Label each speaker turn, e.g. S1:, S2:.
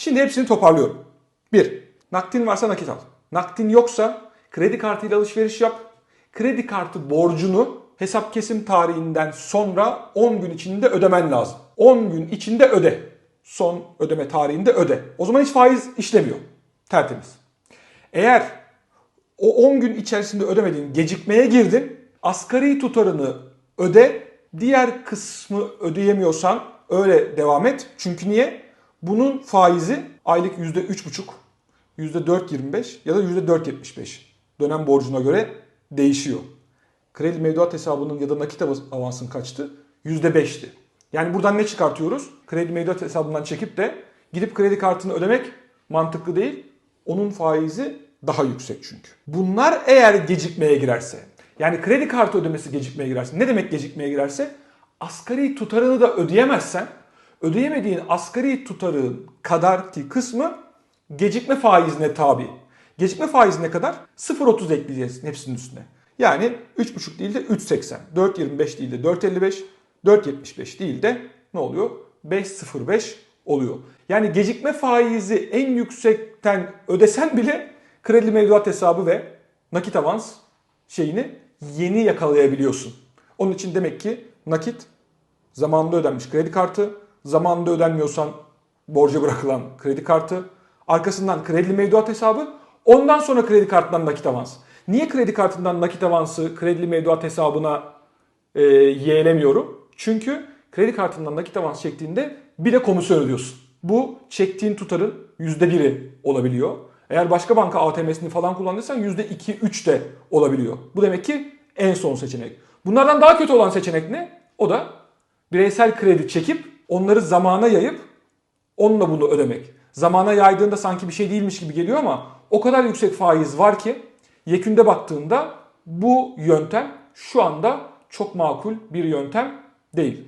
S1: Şimdi hepsini toparlıyorum. 1. Nakdin varsa nakit al. Nakdin yoksa kredi kartıyla alışveriş yap. Kredi kartı borcunu hesap kesim tarihinden sonra 10 gün içinde ödemen lazım. 10 gün içinde öde. Son ödeme tarihinde öde. O zaman hiç faiz işlemiyor. Tertemiz. Eğer o 10 gün içerisinde ödemediğin gecikmeye girdin. Asgari tutarını öde. Diğer kısmı ödeyemiyorsan öyle devam et. Çünkü niye? Bunun faizi aylık %3,5, %4,25 ya da %4,75 dönem borcuna göre değişiyor. Kredi mevduat hesabının ya da nakit avansın kaçtı? %5'ti. Yani buradan ne çıkartıyoruz? Kredi mevduat hesabından çekip de gidip kredi kartını ödemek mantıklı değil. Onun faizi daha yüksek çünkü. Bunlar eğer gecikmeye girerse, yani kredi kartı ödemesi gecikmeye girerse, ne demek gecikmeye girerse? Asgari tutarını da ödeyemezsen, ödeyemediğin asgari tutarın kadarki kısmı gecikme faizine tabi. Gecikme faizi ne kadar? 0.30 ekleyeceğiz hepsinin üstüne. Yani 3.5 değil de 3.80, 4.25 değil de 4.55, 4.75 değil de ne oluyor? 5.05 oluyor. Yani gecikme faizi en yüksekten ödesen bile kredi mevduat hesabı ve nakit avans şeyini yeni yakalayabiliyorsun. Onun için demek ki nakit zamanında ödenmiş kredi kartı, zamanında ödenmiyorsan borca bırakılan kredi kartı, arkasından kredi mevduat hesabı, ondan sonra kredi kartından nakit avans. Niye kredi kartından nakit avansı kredi mevduat hesabına e, yeğlemiyorum? Çünkü kredi kartından nakit avans çektiğinde bir de komisyon ödüyorsun. Bu çektiğin tutarın %1'i olabiliyor. Eğer başka banka ATM'sini falan kullanırsan %2-3 de olabiliyor. Bu demek ki en son seçenek. Bunlardan daha kötü olan seçenek ne? O da bireysel kredi çekip onları zamana yayıp onunla bunu ödemek. Zamana yaydığında sanki bir şey değilmiş gibi geliyor ama o kadar yüksek faiz var ki yekünde baktığında bu yöntem şu anda çok makul bir yöntem değil.